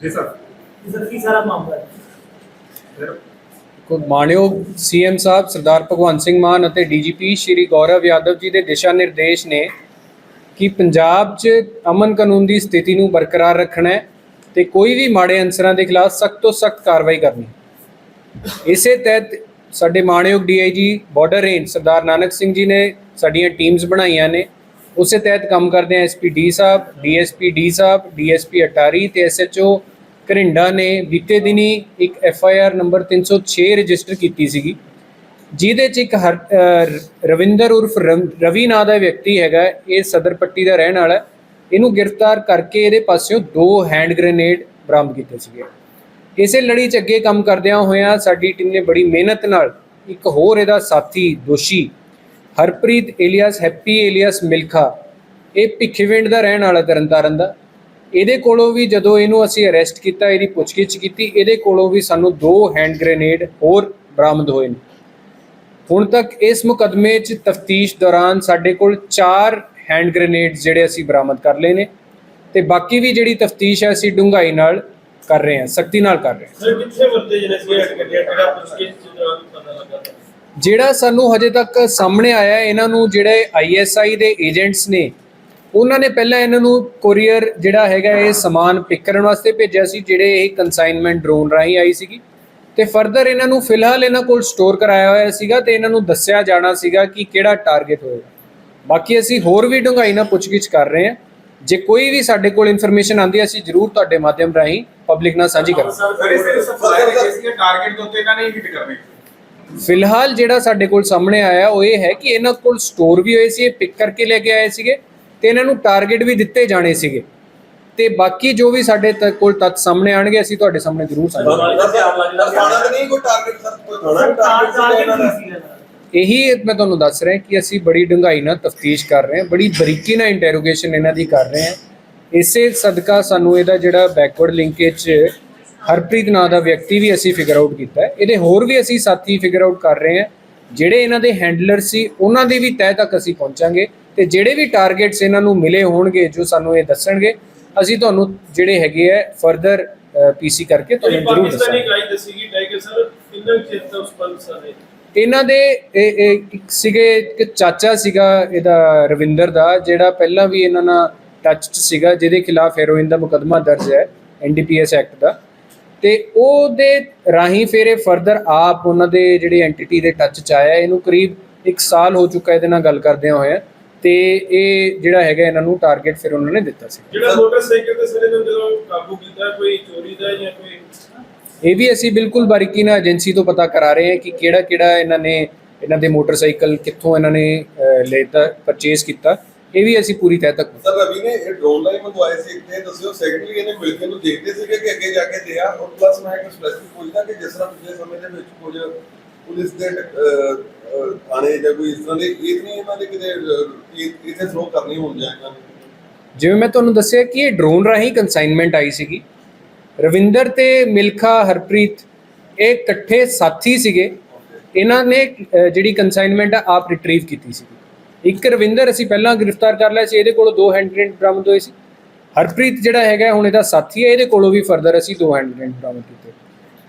ਜੀ sir. Sir ਕੀ ਸਾਰਾ ਮਾਮਲਾ ਹੈ? ਫਿਰ ਕੋ ਮਾਣਯੋਗ ਸੀਐਮ ਸਾਹਿਬ ਸਰਦਾਰ ਭਗਵੰਤ ਸਿੰਘ ਮਾਨ ਅਤੇ ਡੀਜੀਪੀ ਸ਼੍ਰੀ ਗੌਰਵ ਯਾਦਵ ਜੀ ਦੇ ਦਿਸ਼ਾ ਨਿਰਦੇਸ਼ ਨੇ ਕਿ ਪੰਜਾਬ 'ਚ ਅਮਨ ਕਾਨੂੰਨ ਦੀ ਸਥਿਤੀ ਨੂੰ ਬਰਕਰਾਰ ਰੱਖਣਾ ਹੈ ਤੇ ਕੋਈ ਵੀ ਮਾੜੇ ਅਨਸਰਾਂ ਦੇ ਖਿਲਾਫ ਸਖਤ ਤੋਂ ਸਖਤ ਕਾਰਵਾਈ ਕਰਨੀ ਇਸੇ ਤਹਿਤ ਸਾਡੇ ਮਾਣਯੋਗ DIG border range Sardar Nanak Singh ji ਨੇ ਸਾਡੀਆਂ ਟੀਮਸ ਬਣਾਈਆਂ ਨੇ। ਉਸੇ ਤਹਿਤ ਕੰਮ ਕਰਦੇ ਆ ਐਸਪੀ ਡੀ ਸਾਹਿਬ ਡੀਐਸਪੀ ਡੀ ਸਾਹਿਬ ਡੀਐਸਪੀ ਅਟਾਰੀ ਤੇ ਐਸਐਚਓ ਘਰਿੰਡਾ ਨੇ ਬੀਤੇ ਦਿਨੀ ਇੱਕ F I R number 306 register ਕੀਤੀ ਸੀਗੀ, ਜਿਹਦੇ ਚ ਇੱਕ ਹਰ- ਰਵਿੰਦਰ ਉਰਫ ਰਮ- ਰਵੀ ਨਾਂ ਦਾ ਵਿਅਕਤੀ ਹੈਗਾ, ਇਹ ਸਦਰ ਪੱਟੀ ਦਾ ਰਹਿਣ ਵਾਲਾ ਇਹਨੂੰ ਗ੍ਰਿਫਤਾਰ ਕਰਕੇ ਇਹਦੇ ਪਾਸਿਓਂ ਦੋ ਹੈਂਡ ਗ੍ਰੇਨੇਡ ਬਰਾਮਦ ਕੀਤੇ ਸੀਗੇ। ਇਸੇ ਲੜੀ ਚ ਅੱਗੇ ਕੰਮ ਕਰਦਿਆਂ ਹੋਇਆਂ ਸਾਡੀ ਟੀਮ ਨੇ ਬੜੀ ਮਿਹਨਤ ਨਾਲ ਇੱਕ ਹੋਰ ਇਹਦਾ ਸਾਥੀ ਦੋਸ਼ੀ, Harpreet alias Happy alias Milkha, ਇਹ ਭਿੱਖੀਵਿੰਡ ਦਾ ਰਹਿਣ ਵਾਲਾ ਤਰਨਤਾਰਨ ਦਾ ਇਹਦੇ ਕੋਲੋਂ ਵੀ ਜਦੋਂ ਇਹਨੂੰ ਅਸੀਂ ਅਰੈਸਟ ਕੀਤਾ ਇਹਦੀ ਪੁੱਛਗਿੱਛ ਕੀਤੀ ਇਹਦੇ ਕੋਲੋਂ ਵੀ ਸਾਨੂੰ ਦੋ ਹੈਂਡ ਗ੍ਰੇਨੇਡ ਹੋਰ ਬਰਾਮਦ ਹੋਏ ਨੇ। ਹੁਣ ਤੱਕ ਇਸ ਮੁਕਦਮੇ 'ਚ ਤਫਤੀਸ਼ ਦੌਰਾਨ ਸਾਡੇ ਕੋਲ 4 ਹੈਂਡ ਗ੍ਰੇਨੇਡ ਜਿਹੜੇ ਅਸੀਂ ਬਰਾਮਦ ਕਰ ਲਏ ਨੇ ਤੇ ਬਾਕੀ ਵੀ ਜਿਹੜੀ ਤਫਤੀਸ਼ ਹੈ ਅਸੀਂ ਡੂੰਘਾਈ ਨਾਲ ਕਰ ਰਹੇ ਹਾਂ ਸਖਤੀ ਨਾਲ ਕਰ ਰਹੇ ਹਾਂ। ਸਰ ਕਿੱਥੇ ਵਰਤੇ ਜਿਹਨੇ ਸੀ ਹਟ ਕੇ ਜਿਹੜਾ ਪੁੱਛਗਿੱਛ ਦੌਰਾਨ ਪਤਾ ਲੱਗਾ ਜਿਹੜਾ ਸਾਨੂੰ ਹਜੇ ਤੱਕ ਸਾਹਮਣੇ ਆਇਆ ਇਹਨਾਂ ਨੂੰ ਜਿਹੜੇ ਆਈਐਸਆਈ ਦੇ ਏਜੰਟਸ ਨੇ ਉਹਨਾਂ ਨੇ ਪਹਿਲਾਂ ਇਹਨਾਂ ਨੂੰ ਕੋਰੀਅਰ ਜਿਹੜਾ ਹੈਗਾ ਇਹ ਸਮਾਨ ਪਿਕ ਕਰਨ ਵਾਸਤੇ ਭੇਜਿਆ ਸੀ ਜਿਹੜੇ ਇਹ ਕਨਸਾਈਨਮੈਂਟ ਡਰੋਨ ਰਾਹੀਂ ਆਈ ਸੀਗੀ। ਤੇ ਫਰਦਰ ਇਹਨਾਂ ਨੂੰ ਫਿਲਹਾਲ ਇਹਨਾਂ ਕੋਲ ਸਟੋਰ ਕਰਾਇਆ ਹੋਇਆ ਸੀਗਾ ਤੇ ਇਹਨਾਂ ਨੂੰ ਦੱਸਿਆ ਜਾਣਾ ਸੀਗਾ ਕਿ ਕਿਹੜਾ ਟਾਰਗੇਟ ਹੋਏਗਾ। ਬਾਕੀ ਅਸੀਂ ਹੋਰ ਵੀ ਡੂੰਘਾਈ ਨਾਲ ਪੁੱਛਗਿੱਛ ਕਰ ਰਹੇ ਹਾਂ। ਜੇ ਕੋਈ ਵੀ ਸਾਡੇ ਕੋਲ ਇਨਫੋਰਮੇਸ਼ਨ ਆਂਦੀ ਹੈ ਅਸੀਂ ਜ਼ਰੂਰ ਤੁਹਾਡੇ ਮਾਧਿਅਮ ਰਾਹੀਂ ਪਬਲਿਕ ਨਾਲ ਸਾਂਝੀ ਕਰਾਂਗੇ। ਫਿਲਹਾਲ ਜਿਹੜਾ ਸਾਡੇ ਕੋਲ ਸਾਹਮਣੇ ਆਇਆ ਉਹ ਇਹ ਹੈ ਕਿ ਇਹਨਾਂ ਕੋਲ ਸਟੋਰ ਵੀ ਹੋਏ ਸੀ ਇਹ ਪਿਕ ਕਰਕੇ ਲੈ ਕੇ ਆਏ ਸੀਗੇ। ਤੇ ਇਹਨਾਂ ਨੂੰ ਟਾਰਗੇਟ ਵੀ ਦਿੱਤੇ ਜਾਣੇ ਸੀਗੇ। ਤੇ ਬਾਕੀ ਜੋ ਵੀ ਸਾਡੇ ਤੱਕ ਕੋਲ ਤੱਥ ਸਾਹਮਣੇ ਆਣਗੇ ਅਸੀਂ ਤੁਹਾਡੇ ਸਾਹਮਣੇ ਜ਼ਰੂਰ ਸਾਂਝੇ ਕਰਾਂਗੇ। ਥਾਣਾ ਤੇ ਨਹੀਂ ਕੋਈ ਟਾਰਗੇਟ ਸਰ ਕੋਈ ਕਾਰ ਟਾਰਗੇਟ ਇਹਨਾਂ ਦਾ। ਸੀ ਇਹੀ ਮੈਂ ਤੁਹਾਨੂੰ ਦੱਸ ਰਿਹਾ ਕਿ ਅਸੀਂ ਬੜੀ ਡੂੰਘਾਈ ਨਾਲ ਤਫਤੀਸ਼ ਕਰ ਰਹੇ ਹਾਂ ਬੜੀ ਬਰੀਕੀ ਨਾਲ ਇੰਟਰੋਗੇਸ਼ਨ ਇਹਨਾਂ ਦੀ ਕਰ ਰਹੇ ਹਾਂ। ਇਸੇ ਸਦਕਾ ਸਾਨੂੰ ਇਹਦਾ ਜਿਹੜਾ ਬੈਕਵਰਡ ਲਿੰਕੇਜ ਹਰਪ੍ਰੀਤ ਨਾਂ ਦਾ ਵਿਅਕਤੀ ਵੀ ਅਸੀਂ ਫਿਗਰ ਆਊਟ ਕੀਤਾ ਹੈ। ਇਹਦੇ ਹੋਰ ਵੀ ਅਸੀਂ ਸਾਥੀ ਫਿਗਰ ਆਊਟ ਕਰ ਰਹੇ ਹਾਂ। ਜਿਹੜੇ ਇਹਨਾਂ ਦੇ ਹੈਂਡਲਰ ਸੀ ਉਹਨਾਂ ਦੀ ਵੀ ਤਹਿ ਤੱਕ ਅਸੀਂ ਪਹੁੰਚਾਂਗੇ। ਤੇ ਜਿਹੜੇ ਵੀ ਟਾਰਗੇਟਸ ਇਹਨਾਂ ਨੂੰ ਮਿਲੇ ਹੋਣਗੇ ਜੋ ਸਾਨੂੰ ਇਹ ਦੱਸਣਗੇ ਅਸੀਂ ਤੁਹਾਨੂੰ ਜਿਹੜੇ ਹੈਗੇ ਆ ਫਰਦਰ ਪੀਸੀ ਕਰਕੇ ਤੁਹਾਨੂੰ ਜ਼ਰੂਰ ਪਾਕਿਸਤਾਨੀ ਦੱਸਾਂਗੇ। ਗਾਈ ਦੱਸੀ ਗਈ ਟਾਈਗਰ ਸਰ ਕਿੰਨਾ ਚੇਤਾ ਉਸ ਪੰਜ ਸਾਰੇ ਇਹਨਾਂ ਦੇ ਇੱਕ ਸੀਗੇ ਇੱਕ ਚਾਚਾ ਸੀਗਾ ਇਹਦਾ ਰਵਿੰਦਰ ਦਾ ਜਿਹੜਾ ਪਹਿਲਾਂ ਵੀ ਇਹਨਾਂ ਨਾਲ ਟੱਚ 'ਚ ਸੀਗਾ ਜਿਹਦੇ ਖਿਲਾਫ ਹੈਰੋਇਨ ਦਾ ਮੁਕੱਦਮਾ ਦਰਜ ਹੈ ਐਨਡੀਪੀਐਸ ਐਕਟ ਦਾ। ਤੇ ਉਹਦੇ ਰਾਹੀਂ ਫਿਰ ਇਹ ਫਰਦਰ ਆਪ ਉਹਨਾਂ ਦੇ ਜਿਹੜੇ ਐਂਟੀਟੀ ਦੇ ਟੱਚ 'ਚ ਆਇਆ ਇਹਨੂੰ ਕਰੀਬ 1 ਸਾਲ ਹੋ ਚੁੱਕਾ ਇਹਦੇ ਨਾਲ ਗੱਲ ਕਰਦਿਆਂ ਹੋਇਆ। ਤੇ ਇਹ ਜਿਹੜਾ ਹੈਗਾ ਇਹਨਾਂ ਨੂੰ ਟਾਰਗੇਟ ਫਿਰ ਉਹਨਾਂ ਨੇ ਦਿੱਤਾ ਸੀ। ਜਿਹੜਾ ਮੋਟਰਸਾਈਕਲ ਤੇ ਸਰ ਇਹਨਾਂ ਜਦੋਂ ਕਾਬੂ ਕੀਤਾ ਕੋਈ ਚੋਰੀ ਦਾ ਜਾਂ ਕੋਈ ਇਹ ਵੀ ਅਸੀਂ ਬਿਲਕੁਲ ਬਾਰੀਕੀ ਨਾਲ ਏਜੰਸੀ ਤੋਂ ਪਤਾ ਕਰਾ ਰਹੇ ਹਾਂ ਕਿ ਕਿਹੜਾ ਕਿਹੜਾ ਇਹਨਾਂ ਨੇ ਇਹਨਾਂ ਦੇ ਮੋਟਰਸਾਈਕਲ ਕਿੱਥੋਂ ਇਹਨਾਂ ਨੇ ਲੈਤਾ ਪਰਚੇਸ ਕੀਤਾ। ਇਹ ਵੀ ਅਸੀਂ ਪੂਰੀ ਤਹਿ ਤੱਕ ਸਰ ਰਵੀ ਨੇ ਇਹ ਡਰੋਨ ਲਾਈ ਮੰਗਵਾਏ ਸੀ ਤੇ ਦੱਸਿਓ ਸੈਕਟਰੀ ਇਹਨੇ ਮਿਲ ਕੇ ਨੂੰ ਦੇਖਦੇ ਸੀਗੇ ਕਿ ਅੱਗੇ ਜਾ ਕੇ ਦਿਆ ਔਰ ਪਲੱਸ ਮੈਂ ਇੱਕ ਸਪੈਸੀਫਿਕ ਪੁੱਛਦਾ ਕਿ ਜਿਸ ਤਰ੍ਹਾਂ ਪਿਛਲੇ ਸਮੇਂ ਦੇ ਵਿੱਚ ਕੁਝ ਪੁਲਿਸ ਦੇ ਥਾਣੇ ਜਾਂ ਕੋਈ ਇਸ ਤਰ੍ਹਾਂ ਦੇ ਇਹ ਨਹੀਂ ਇਹਨਾਂ ਦੇ ਕਿਤੇ ਅਹ, ਥਰੋ ਕਰਨੀ ਹੁੰਦੀਆਂ ਇਹਨਾਂ ਨੇ? ਜਿਵੇਂ ਮੈਂ ਤੁਹਾਨੂੰ ਦੱਸਿਆ ਕਿ ਇਹ ਡਰੋਨ ਰਾਹੀਂ ਕਨਸਾਈਨਮੈਂਟ ਆਈ ਸੀਗੀ। ਰਵਿੰਦਰ ਤੇ ਮਿਲਖਾ ਹਰਪ੍ਰੀਤ ਇਹ ਇਕੱਠੇ ਸਾਥੀ ਸੀਗੇ। ਇਹਨਾਂ ਨੇ ਜਿਹੜੀ ਕਨਸਾਈਨਮੈਂਟ ਆ ਆਪ ਰਿਟਰੀਵ ਕੀਤੀ ਸੀ ਇੱਕ ਰਵਿੰਦਰ ਅਸੀਂ ਪਹਿਲਾਂ ਗ੍ਰਿਫਤਾਰ ਕਰ ਲਿਆ ਸੀ ਇਹਦੇ ਕੋਲੋਂ ਦੋ ਹੈਂਡ ਗ੍ਰੇਨੇਡ ਬਰਾਮਦ ਹੋਏ ਸੀ। ਹਰਪ੍ਰੀਤ ਜਿਹੜਾ ਹੈਗਾ ਹੁਣ ਇਹਦਾ ਸਾਥੀ ਹੈ ਇਹਦੇ ਕੋਲੋਂ ਵੀ ਫਰਦਰ ਅਸੀਂ ਦੋ ਹੈਂਡ ਗ੍ਰੇਨੇਡ ਬਰਾਮਦ ਕੀਤੇ।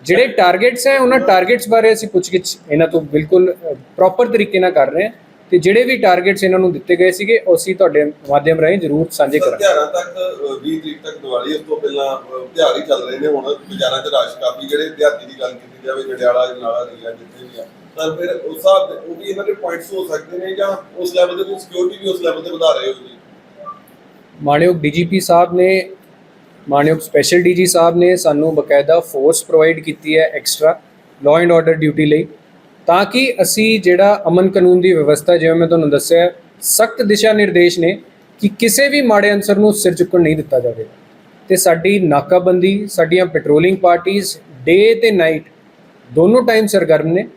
ਜਿਹੜੇ ਟਾਰਗੇਟਸ ਹੈ ਉਹਨਾਂ ਟਾਰਗੇਟਸ ਬਾਰੇ ਅਸੀਂ ਪੁੱਛਗਿੱਛ ਇਹਨਾਂ ਤੋਂ ਬਿਲਕੁਲ ਪ੍ਰੋਪਰ ਤਰੀਕੇ ਨਾਲ ਕਰ ਰਹੇ ਹਾਂ। ਤੇ ਜਿਹੜੇ ਵੀ ਟਾਰਗੇਟਸ ਇਹਨਾਂ ਨੂੰ ਦਿੱਤੇ ਗਏ ਸੀਗੇ ਅਸੀਂ ਤੁਹਾਡੇ ਮਾਧਿਅਮ ਰਾਹੀਂ ਜ਼ਰੂਰ ਸਾਂਝੇ ਕਰਾਂਗੇ। ਤਿਉਹਾਰਾਂ ਤੱਕ ਅਹ, 20 ਤਰੀਕ ਤੱਕ ਦੀਵਾਲੀ ਉਸ ਤੋਂ ਪਹਿਲਾਂ ਤਿਉਹਾਰ ਹੀ ਚੱਲ ਰਹੇ ਨੇ ਹੁਣ ਬਾਜ਼ਾਰਾਂ 'ਚ ਰਸ਼ ਕਾਫੀ ਜਿਹੜੇ ਦਿਹਾਤੀ ਦੀ ਗੱਲ ਕੀਤੀ ਜਾਵੇ ਜੜਿਆਲਾ ਜਨਾਲਾ ਰੀਆ ਜਿੱਥੇ ਵੀ ਆ। ਤਾਂ ਫਿਰ ਉਸ ਹਿਸਾਬ ਉਹ ਵੀ ਇਹਨਾਂ ਦੇ ਪੁਆਇੰਟਸ ਹੋ ਸਕਦੇ ਨੇ ਜਾਂ ਉਸ ਲੈਵਲ ਤੇ ਸਿਕਿਉਰਿਟੀ ਵੀ ਉਸ ਲੈਵਲ ਤੇ ਵਧਾ ਰਹੇ ਹੋ ਜੀ? ਮਾਣਯੋਗ ਡੀਜੀਪੀ ਸਾਹਿਬ ਨੇ ਮਾਣਯੋਗ ਸਪੈਸ਼ਲ ਡੀਜੀ ਸਾਹਿਬ ਨੇ ਸਾਨੂੰ ਬਕਾਇਦਾ ਫੋਰਸ ਪ੍ਰੋਵਾਈਡ ਕੀਤੀ ਹੈ extra law and order duty ਲਈ, ਤਾਂ ਕਿ ਅਸੀਂ ਜਿਹੜਾ ਅਮਨ ਕਾਨੂੰਨ ਦੀ ਵਿਵਸਥਾ, ਜਿਵੇਂ ਮੈਂ ਤੁਹਾਨੂੰ ਦੱਸਿਆ, ਸਖਤ ਦਿਸ਼ਾ ਨਿਰਦੇਸ਼ ਨੇ ਕਿ ਕਿਸੇ ਵੀ ਮਾੜੇ ਅਨਸਰ ਨੂੰ ਸਿਰ ਚੁੱਕਣ ਨਹੀਂ ਦਿੱਤਾ ਜਾਵੇ। ਤੇ ਸਾਡੀ ਨਾਕਾਬੰਦੀ, ਸਾਡੀਆਂ ਪੈਟਰੋਲਿੰਗ ਪਾਰਟੀਆਂ ਡੇ ਤੇ ਨਾਈਟ ਦੋਨੋਂ ਟਾਈਮ ਸਰਗਰਮ ਨੇ,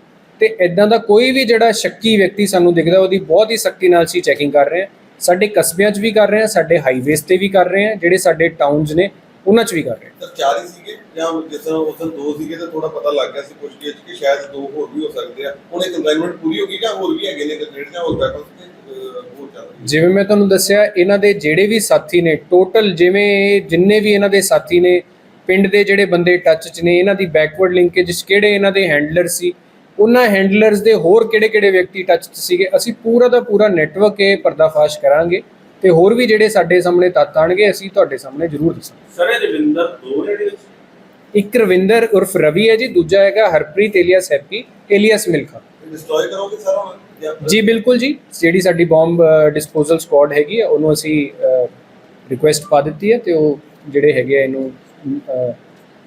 ਤੇ ਇਦਾਂ ਦਾ ਕੋਈ ਵੀ ਜਿਹੜਾ ਸ਼ੱਕੀ ਵਿਅਕਤੀ ਸਾਨੂੰ ਦਿਖਦਾ, ਉਹਦੀ ਬਹੁਤ ਹੀ ਸਖਤੀ ਨਾਲ ਅਸੀਂ ਚੈਕਿੰਗ ਕਰ ਰਹੇ ਹਾਂ। ਸਾਡੇ ਕਸਬਿਆਂ 'ਚ ਵੀ ਕਰ ਰਹੇ ਹਾਂ ਸਾਡੇ ਹਾਈਵੇਜ਼ ਤੇ ਵੀ ਕਰ ਰਹੇ ਹਾਂ ਜਿਹੜੇ ਸਾਡੇ ਟਾਊਨਸ ਨੇ ਉਹਨਾਂ 'ਚ ਵੀ ਕਰ ਰਹੇ ਸਰ ਚਾਰ ਹੀ ਸੀਗੇ ਜਾਂ ਜਿਸ ਤਰ੍ਹਾਂ ਉਸ ਦਿਨ ਦੋ ਸੀਗੇ ਤਾਂ ਥੋੜਾ ਪਤਾ ਲੱਗ ਗਿਆ ਸੀ ਪੁੱਛ ਕੇ ਕਿ ਸ਼ਾਇਦ ਦੋ ਹੋਰ ਵੀ ਹੋ ਸਕਦੇ ਆ। ਹੁਣ ਇਹ ਕੰਸਾਈਨਮੈਂਟ ਪੂਰੀ ਹੋ ਗਈ ਜਾਂ ਹੋਰ ਵੀ ਹੈਗੇ ਨੇ ਗ੍ਰੇਡ ਜਾਂ ਹੋਰ ਵੈਪਨਸ ਤੇ ਹੋਰ ਚੱਲ ਰਹੀ ਜਿਵੇਂ ਮੈਂ ਤੁਹਾਨੂੰ ਦੱਸਿਆ ਇਹਨਾਂ ਦੇ ਜਿਹੜੇ ਵੀ ਸਾਥੀ ਨੇ ਟੋਟਲ ਜਿਵੇਂ ਜਿੰਨੇ ਵੀ ਇਹਨਾਂ ਦੇ ਸਾਥੀ ਨੇ ਪਿੰਡ ਦੇ ਜਿਹੜੇ ਬੰਦੇ ਟੱਚ 'ਚ ਨੇ ਇਹਨਾਂ ਦੀ ਬੈਕਵਰਡ ਲਿੰਕੇਜ ਕਿਹੜੇ ਇਹਨਾਂ ਦੇ ਹੈਂਡਲਰ ਸੀ ਉਹਨਾਂ ਹੈਂਡਲਰਸ ਦੇ ਹੋਰ ਕਿਹੜੇ-ਕਿਹੜੇ ਵਿਅਕਤੀ ਟੱਚ 'ਚ ਸੀਗੇ? ਅਸੀਂ ਪੂਰਾ ਦਾ ਪੂਰਾ ਨੈਟਵਰਕ ਇਹ ਪਰਦਾਫਾਸ਼ ਕਰਾਂਗੇ ਤੇ ਹੋਰ ਵੀ ਜਿਹੜੇ ਸਾਡੇ ਸਾਹਮਣੇ ਤੱਤ ਆਣਗੇ ਅਸੀਂ ਤੁਹਾਡੇ ਸਾਹਮਣੇ ਜ਼ਰੂਰ ਦੱਸਾਂਗੇ। ਸਰ ਇਹ ਰਵਿੰਦਰ ਦੋ ਵਿੱਚ? ਇੱਕ ਰਵਿੰਦਰ ਉਰਫ ਰਵੀ ਹੈ ਜੀ ਦੂਜਾ ਹੈਗਾ Harpreet alias Happy alias Milkha. Destroy ਕਰੋਗੇ ਸਾਰਾ ਜਾਂ ਬਿਲਕੁਲ ਜੀ। ਜਿਹੜੀ ਸਾਡੀ ਬੰਬ ਡਿਸਪੋਜ਼ਲ ਸਕੁਆਡ ਹੈਗੀ ਹੈ ਉਹਨੂੰ ਅਸੀਂ ਰਿਕੁਐਸਟ ਪਾ ਦਿੱਤੀ ਹੈ ਤੇ ਉਹ ਜਿਹੜੇ ਹੈਗੇ ਆ ਇਹਨੂੰ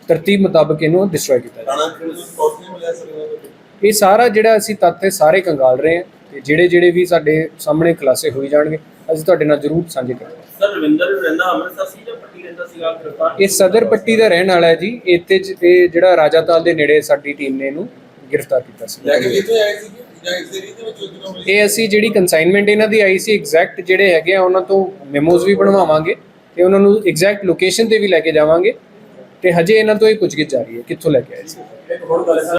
ਤਰਤੀਬ ਮੁਤਾਬਕ ਇਹਨੂੰ ਡਿਸਟਰੋਏ ਕੀਤਾ ਜਾਏ ਇਹ ਸਾਰਾ ਜਿਹੜਾ ਅਸੀਂ ਤੱਥ ਹੈ ਸਾਰੇ ਕੰਗਾਲ ਰਹੇ ਹਾਂ ਤੇ ਜਿਹੜੇ ਜਿਹੜੇ ਵੀ ਸਾਡੇ ਸਾਹਮਣੇ ਖੁਲਾਸੇ ਹੋਈ ਜਾਣਗੇ ਅਸੀਂ ਤੁਹਾਡੇ ਨਾਲ ਜ਼ਰੂਰ ਸਾਂਝੇ ਕਰਾਂਗੇ। ਸਰ ਰਵਿੰਦਰ ਰਹਿੰਦਾ ਅੰਮ੍ਰਿਤਸਰ ਸੀ ਜਾਂ ਪੱਟੀ ਰਹਿੰਦਾ ਸੀਗਾ ਗ੍ਰਿਫਤਾਰ ਇਹ ਸਦਰ ਪੱਟੀ ਦਾ ਰਹਿਣ ਵਾਲਾ ਹੈ ਜੀ। ਇੱਥੇ ਜ- ਇਹ ਜਿਹੜਾ ਰਾਜਾਤਾਲ ਦੇ ਨੇੜੇ ਸਾਡੀ ਟੀਮ ਨੇ ਇਹਨੂੰ ਗ੍ਰਿਫਤਾਰ ਕੀਤਾ ਸੀ। ਲੈ ਕੇ ਕਿੱਥੇ ਆਏ ਸੀ ਜਾਂ ਇਸ ਦੇ ਰੀਤ ਵਿੱਚ ਜਦੋਂ ਮਿਲੀ ਇਹ ਅਸੀਂ ਜਿਹੜੀ ਕਨਸਾਈਨਮੈਂਟ ਇਹਨਾਂ ਦੀ ਆਈ ਸੀ ਐਗਜ਼ੈਕਟ ਜਿਹੜੇ ਹੈਗੇ ਆ ਉਹਨਾਂ ਤੋਂ ਮੈਮੋਜ਼ ਵੀ ਬਣਵਾਵਾਂਗੇ ਤੇ ਉਹਨਾਂ ਨੂੰ ਐਗਜ਼ੈਕਟ ਲੋਕੇਸ਼ਨ ਤੇ ਵੀ ਲੈ ਕੇ ਜਾਵਾਂਗੇ ਤੇ ਹਜੇ ਇਹਨਾਂ ਤੋਂ ਹੀ ਪੁੱਛਗਿੱਛ ਜਾਰੀ ਹੈ ਕਿੱਥੋਂ ਲੈ ਕੇ ਆਏ ਸੀ। ਇੱਕ ਹੋਰ ਗੱਲ ਸਰ।